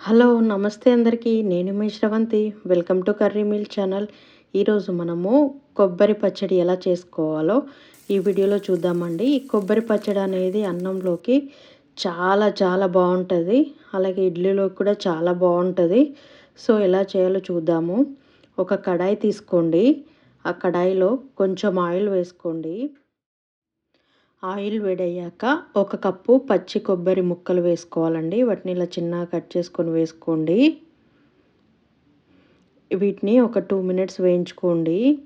Hello నమస్తే అందరికీ. నేను మీ Sravanthi. Welcome to curry meal channel. ఈరోజు మనము కొబ్బరి పచ్చడి ఎలా చేసుకోవాలో ఈ వీడియోలో చూద్దామండి. ఈ కొబ్బరి పచ్చడి అనేది అన్నంలోకి చాలా చాలా బాగుంటుంది. అలాగే ఇడ్లీలోకి కూడా చాలా బాగుంటుంది. సో ఎలా చేయాలో చూద్దాము. ఒక కడాయి తీసుకోండి. ఆ కడాయిలో కొంచెం ఆయిల్ వేసుకోండి. ఆయిల్ వేడయ్యాక ఒక కప్పు పచ్చి కొబ్బరి ముక్కలు వేసుకోవాలండి. వాటిని ఇలా చిన్నగా కట్ చేసుకొని వేసుకోండి. వీటిని ఒక టూ మినిట్స్ వేయించుకోండి.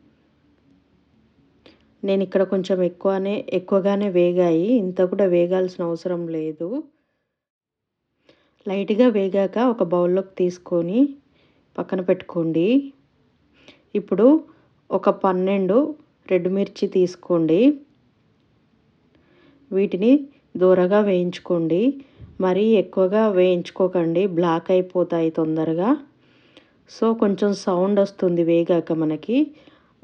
నేను ఇక్కడ కొంచెం ఎక్కువనే ఎక్కువగానే వేగాయి. ఇంత కూడా వేగాల్సిన అవసరం లేదు. లైట్గా వేగాక ఒక బౌల్లోకి తీసుకొని పక్కన పెట్టుకోండి. ఇప్పుడు ఒక పన్నెండు రెడ్ మిర్చి తీసుకోండి. వీటిని దూరగా వేయించుకోండి. మరీ ఎక్కువగా వేయించుకోకండి. బ్లాక్ అయిపోతాయి తొందరగా. సో కొంచెం సౌండ్ వస్తుంది వేగాక మనకి.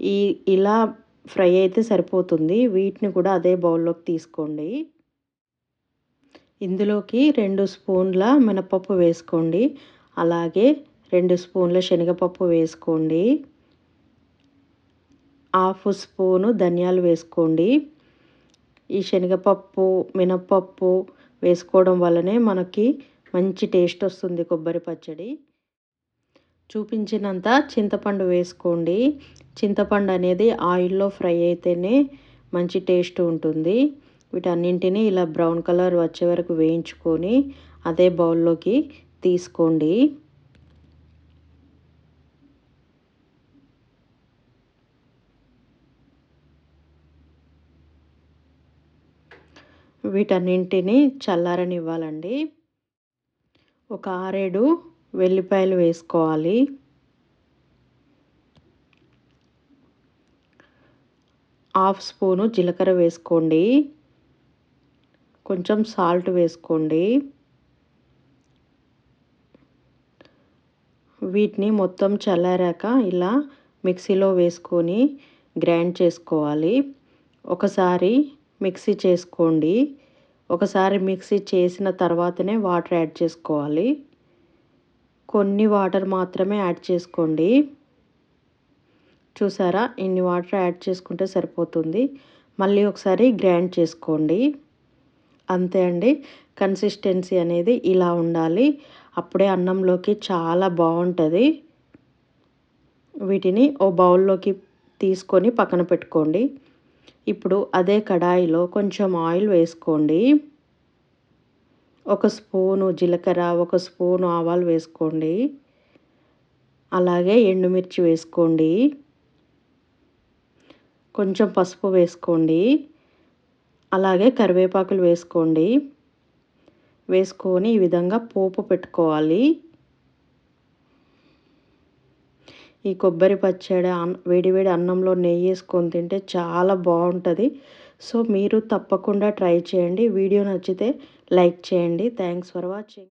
ఈ ఇలా ఫ్రై అయితే సరిపోతుంది. వీటిని కూడా అదే బౌల్లోకి తీసుకోండి. ఇందులోకి రెండు స్పూన్ల మినపప్పు వేసుకోండి. అలాగే రెండు స్పూన్ల శనగపప్పు వేసుకోండి. హాఫ్ స్పూను ధనియాలు వేసుకోండి. ఈ శనగపప్పు మినప్పప్పు వేసుకోవడం వల్లనే మనకి మంచి టేస్ట్ వస్తుంది కొబ్బరి పచ్చడి. చూపించినంత చింతపండు వేసుకోండి. చింతపండు అనేది ఆయిల్లో ఫ్రై అయితేనే మంచి టేస్ట్ ఉంటుంది. వీటన్నింటినీ ఇలా బ్రౌన్ కలర్ వచ్చే వరకు వేయించుకొని అదే బౌల్లోకి తీసుకోండి. వీటన్నింటిని చల్లారనివ్వాలండి. ఒక ఆరేడు వెల్లిపాయలు వేసుకోవాలి. హాఫ్ స్పూను జీలకర్ర వేసుకోండి. కొంచెం సాల్ట్ వేసుకోండి. వీటిని మొత్తం చల్లారాక ఇలా మిక్సీలో వేసుకొని గ్రైండ్ చేసుకోవాలి. ఒకసారి మిక్సీ చేసుకోండి. ఒకసారి మిక్సీ చేసిన తర్వాతనే వాటర్ యాడ్ చేసుకోవాలి. కొన్ని వాటర్ మాత్రమే యాడ్ చేసుకోండి. చూసారా? ఇన్ని వాటర్ యాడ్ చేసుకుంటే సరిపోతుంది. మళ్ళీ ఒకసారి గ్రైండ్ చేసుకోండి. అంతే అండి. కన్సిస్టెన్సీ అనేది ఇలా ఉండాలి. అప్పుడే అన్నంలోకి చాలా బాగుంటుంది. వీటిని ఓ బౌల్లోకి తీసుకొని పక్కన పెట్టుకోండి. ఇప్పుడు అదే కడాయిలో కొంచెం ఆయిల్ వేసుకోండి. ఒక స్పూను జీలకర్ర ఒక స్పూను ఆవాలు వేసుకోండి. అలాగే ఎండుమిర్చి వేసుకోండి. కొంచెం పసుపు వేసుకోండి. అలాగే కరివేపాకులు వేసుకోండి. వేసుకొని ఈ విధంగా పోపు పెట్టుకోవాలి. ఈ కొబ్బరి పచ్చడి వేడివేడి అన్నంలో నెయ్యి వేసుకొని తింటే చాలా బాగుంటుంది. సో మీరు తప్పకుండా ట్రై చేయండి. వీడియో నచ్చితే లైక్ చేయండి. Thanks for watching.